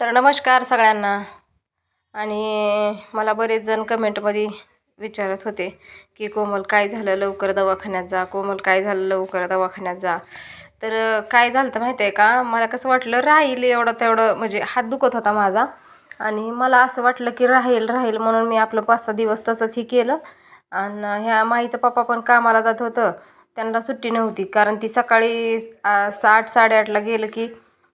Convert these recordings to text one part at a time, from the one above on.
तर नमस्कार सगळ्यांना. आणि मला बरेच जण कमेंटमध्ये विचारत होते की कोमल काय झालं? लवकर दवाखान्यात जा. कोमल काय झालं? लवकर दवाखान्यात जा. तर काय झालं तर माहिती आहे का? मला कसं वाटलं राहील एवढं तेवढं म्हणजे हात दुखत होता माझा. आणि मला असं वाटलं की राहील राहील म्हणून मी आपलं पाच सहा दिवस तसंच हे केलं. आणि ह्या माईचं पप्पा पण कामाला जात होतं. त्यांना सुट्टी नव्हती. कारण ती सकाळी साठ साडेआठला गेलं की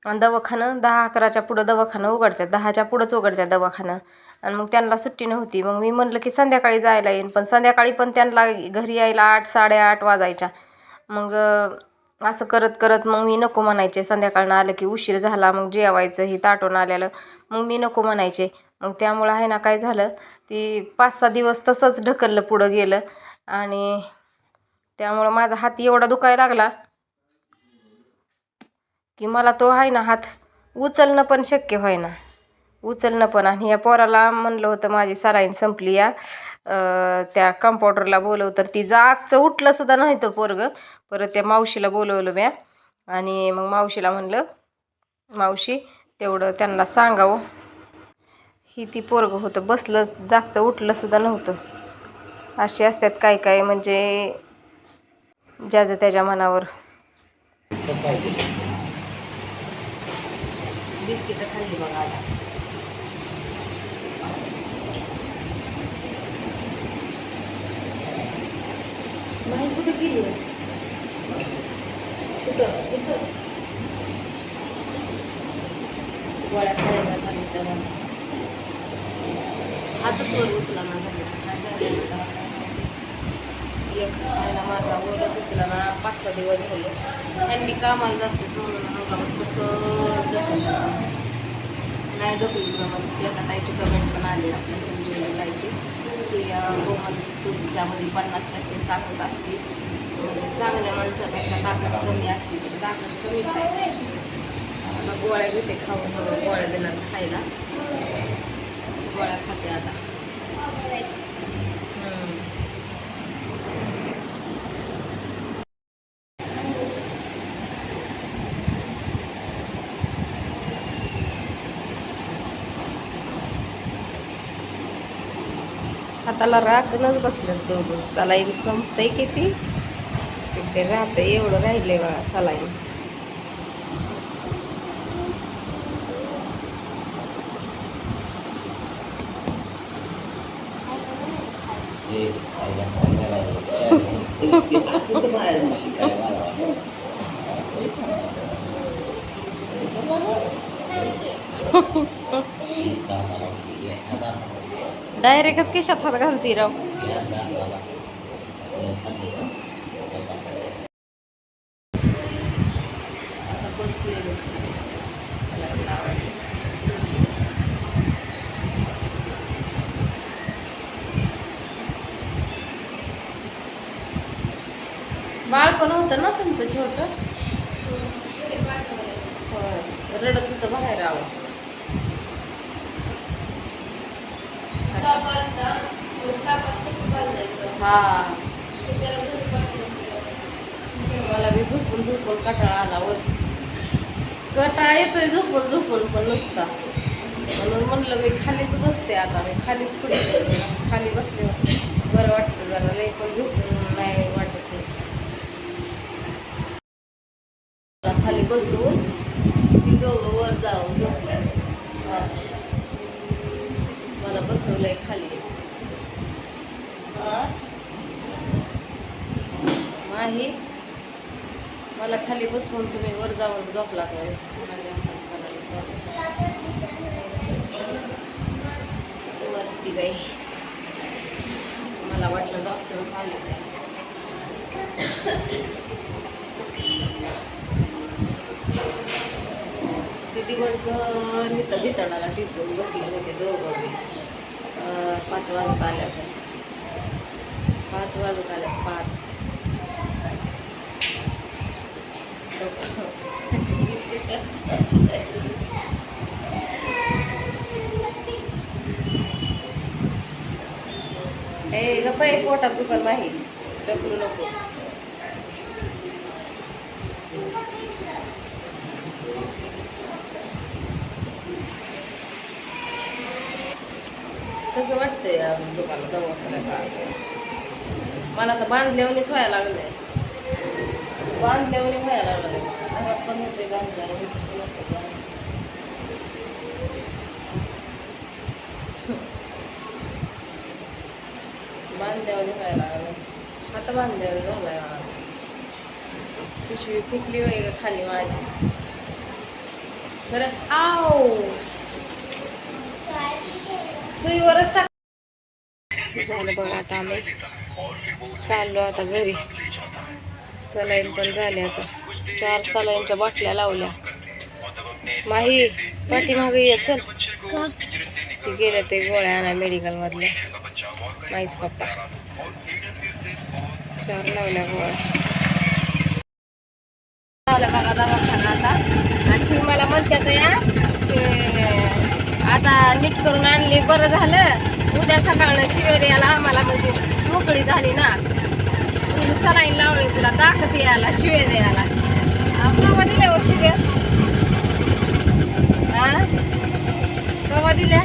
दवाखानं दहा अकराच्या पुढं दवाखानं उघडतात दहाच्या पुढंच उघडतात दवाखानं. आणि मग त्यांना सुट्टी नव्हती. मग मी म्हणलं की संध्याकाळी जायला येईन पण संध्याकाळी पण त्यांना घरी यायला आठ साडेआठ वाजायच्या. मग असं करत करत मग मी नको म्हणायचे. संध्याकाळनं आलं की उशीर झाला मग जेवायचं हे ताटून आलेलं. मग मी नको म्हणायचे. मग त्यामुळं आहे ना काय झालं ती पाच सहा दिवस तसंच ढकललं पुढं गेलं. आणि त्यामुळं माझा हात एवढा दुखायला लागला की मला तो आहे ना हात उचलणं पण शक्य व्हायना उचलणं पण. आणि या पोराला म्हणलं होतं माझी सलाईन संपली या. त्या कंपाऊंडरला बोलव तर ती जागचं उठलं सुद्धा नाही तर पोरगं. परत त्या मावशीला बोलवलं म्या. आणि मग मावशीला म्हणलं मावशी तेवढं त्यांना सांगावं. ही ती पोरगं होतं. बसलं जागचं उठलं सुद्धा नव्हतं. असे असतात काय काय म्हणजे ज्याचं त्याच्या मनावर. बिस्किटं खाल्ली बघा आता. नाही कुठे गेली कुठं? कुठं? गोळ्या खायला सांगितलं हातच वर उचला ना काय झालं एक खायला माझा वरच उचला ना पाच सहा दिवस झाले. त्यांनी कामाला जातो म्हणून अंगावर तसं ढकललं नाही ढकलून जमत एका ताईची कमेंट पण आली आपल्या संजीवनी ताईची. की गोमत तुमच्यामध्ये पन्नास टक्के ताकद असते. म्हणजे चांगल्या माणसापेक्षा ताकद कमी असते. तर ताकद कमीच आहे. आता गोळ्या घेते खाऊन. गोळ्या दिल्यात खायला. गोळ्या खाते आता. हाताला राखणच बसलं दोघं. सलाईन संपतंय किती? ते राहतं एवढं राहिले बा सलाईन. डायरेक्टच केशात हात घालती राव. आता बसले बघ सलाईन लावायला. बाळ पण होतं ना तुमचं छोट होय रडत होतं बाहेर आव हा. मला बी झोपून झोपून कटाळा आला वरती. कटाळा येतोय झोपून झोपून पण नुसता. म्हणून म्हणलं मी खालीच बसते आता. मी खालीच पुढे असं खाली बसले बरं वाटतं जरा. लई पण झोपून नाही वाटत खाली बसून दोघं वर जाऊ झोपलं हा. मला बसवलंय खाली हा? माही मला खाली बसवून तुम्ही वर जाऊन झोपला वरती बाई. मला वाटलं डॉक्टर आले. ते दिवसभर इथं भितडाला टिकून बसले होते दोघं बी. पाच वाजत आल्या पाच वाजत आल्या पाच. ए गप्प पोटात दुकान नाही ढकलू नको. कसं वाटतंय अजून तुम्हाला दवाखान्यात मला तर बांधल्यावरच व्हायला लागलंय. बांधल्यावर व्हायला लागलंय. घरात पण होते बांधल्यावर इथं पण होते बांधल्यावर. बांधल्यावर व्हायला लागलं आता बांध्यावर झालाय मला पिशवी फेकली वय खाली माझी सर आव सुईवरच टाक झालं बघा आता आम्ही चाललो आता घरी सलाईन पण झाली आता चार सलाईनच्या बाटल्या लावल्या. माही पाठीमाग ये चल. ते गेले ते गोळ्या आणा मेडिकल मधल्या माहीच पप्पा. चार लावल्या गोळ्या. लावला बघा दवाखाना आता. आणखी मला म्हणतात या आता नीट करून आणली बरं झालं. उद्या सकाळनं शिवेर याला आम्हाला म्हणजे मोकळी झाली ना. सलाईन लावली तुला ताकद यायला शिवेर यायला कवा दिल्या